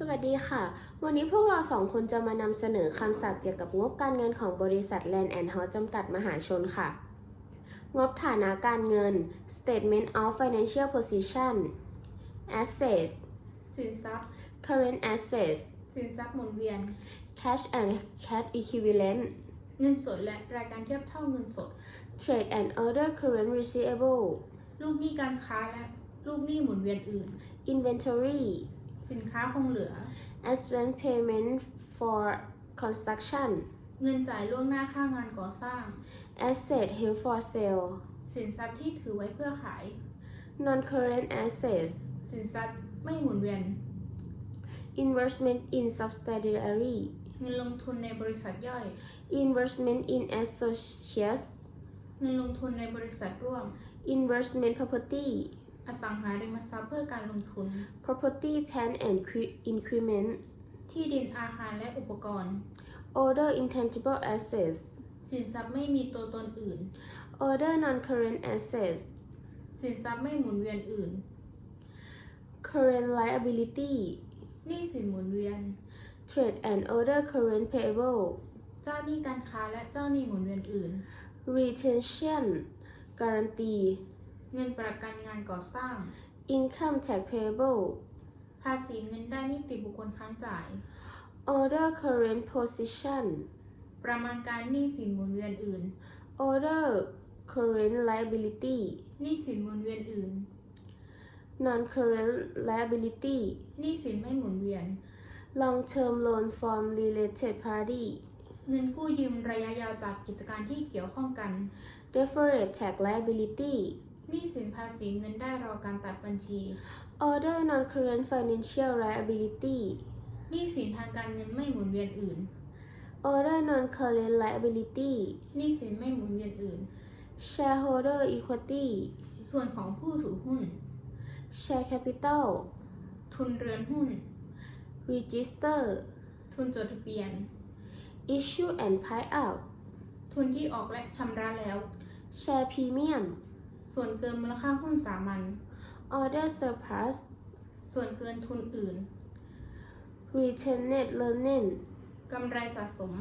สวัสดีค่ะ วันนี้พวกเราสองคนจะมานำเสนอคำศัพท์เกี่ยวกับงบการเงินของบริษัท Land and House จำกัดมหาชนค่ะ งบฐานะการเงิน Statement of Financial Position Assets สินทรัพย์ Current Assets สินทรัพย์หมุนเวียน Cash and Cash Equivalent เงินสดและรายการเทียบเท่าเงินสด Trade and Other Current Receivable ลูกหนี้การค้าและลูกหนี้หมุนเวียนอื่น Inventory สินค้าคงเหลือ Advance Payment for Construction เงินจ่ายล่วงหน้าค่างานก่อสร้าง Asset Held for Sale สินทรัพย์ที่ถือไว้เพื่อขาย Non-Current Assets สินทรัพย์ไม่หมุนเวียน Investment in subsidiary เงินลงทุนในบริษัทย่อย Investment in associates เงินลงทุนในบริษัทร่วม Investment property อสังหาริมทรัพย์เพื่อการลงทุน Property plant and equi- equipment ที่ดินอาคารและอุปกรณ์ Other intangible assets สินทรัพย์ไม่มีตัวตนอื่น Other non-current assets สินทรัพย์ไม่หมุนเวียนอื่น Current liability หนี้สินหมุนเวียน Trade and other current payable เจ้าหนี้การค้าและเจ้าหนี้หมุนเวียนอื่น Retention guarantee เงินประกันงานก่อสร้าง Income tax payable ภาษีเงินได้นิติบุคคลค้างจ่าย Other current position ประมาณการหนี้สินหมุนเวียนอื่น Other current liability หนี้สินหมุนเวียนอื่น non-current liability หนี้สินไม่หมุนเวียน long-term loan from related party เงินกู้ยืมระยะยาวจากกิจการที่เกี่ยวข้องกัน deferred tax liability หนี้สินภาษีเงินได้รอการตัดบัญชี other non-current financial liability หนี้สินทางการเงินไม่หมุนเวียนอื่น other non-current liability หนี้สินไม่หมุนเวียนอื่น shareholder equity ส่วนของผู้ถือหุ้น share capital ทุนเรือนหุ้น register ทุนจดทะเบียน issue and pay out ทุนที่ออกและชำระแล้ว share premium ส่วนเกินมูลค่าหุ้นสามัญ order surplus ส่วนเกินทุนอื่น retained earnings กำไรสะสม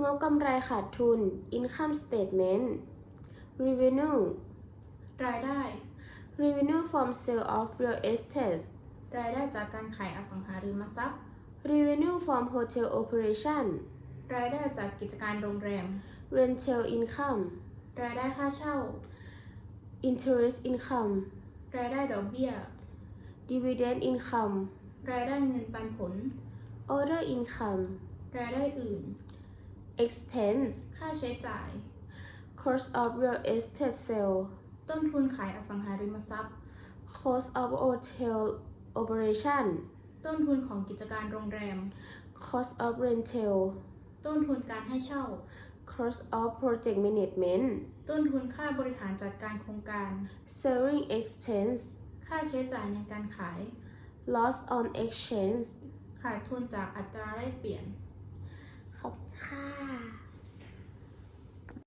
งบกำไรขาดทุน income statement revenue รายได้ revenue from sale of real estate รายได้จากการขายอสังหาริมทรัพย์ revenue from hotel operation รายได้จากกิจการโรงแรม rental income รายได้ค่าเช่า interest income รายได้ดอกเบี้ย dividend income รายได้เงินปันผล other income รายได้อื่น expense ค่าใช้จ่าย cost of real estate sale ต้นทุนขายอสังหาริมทรัพย์ cost of hotel operation ต้นทุนของกิจการโรงแรม cost of rental ต้นทุนการให้เช่า cost of project management ต้นทุนค่าบริหารจัดการโครงการ selling expense ค่าใช้จ่ายในการขาย loss on exchange ขาดทุนจากอัตราแลกเปลี่ยน ขอบคุณค่ะ